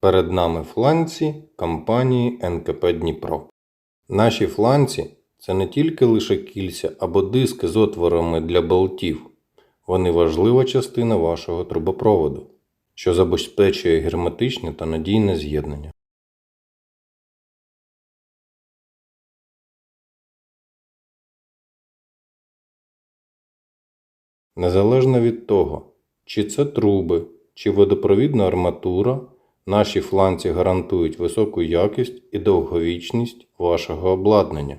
Перед нами фланці компанії НКП Дніпро. Наші фланці це не тільки лише кільця або диски з отворами для болтів. Вони важлива частина вашого трубопроводу, що забезпечує герметичне та надійне з'єднання. Незалежно від того, чи це труби, чи водопровідна арматура, наші фланці гарантують високу якість і довговічність вашого обладнання.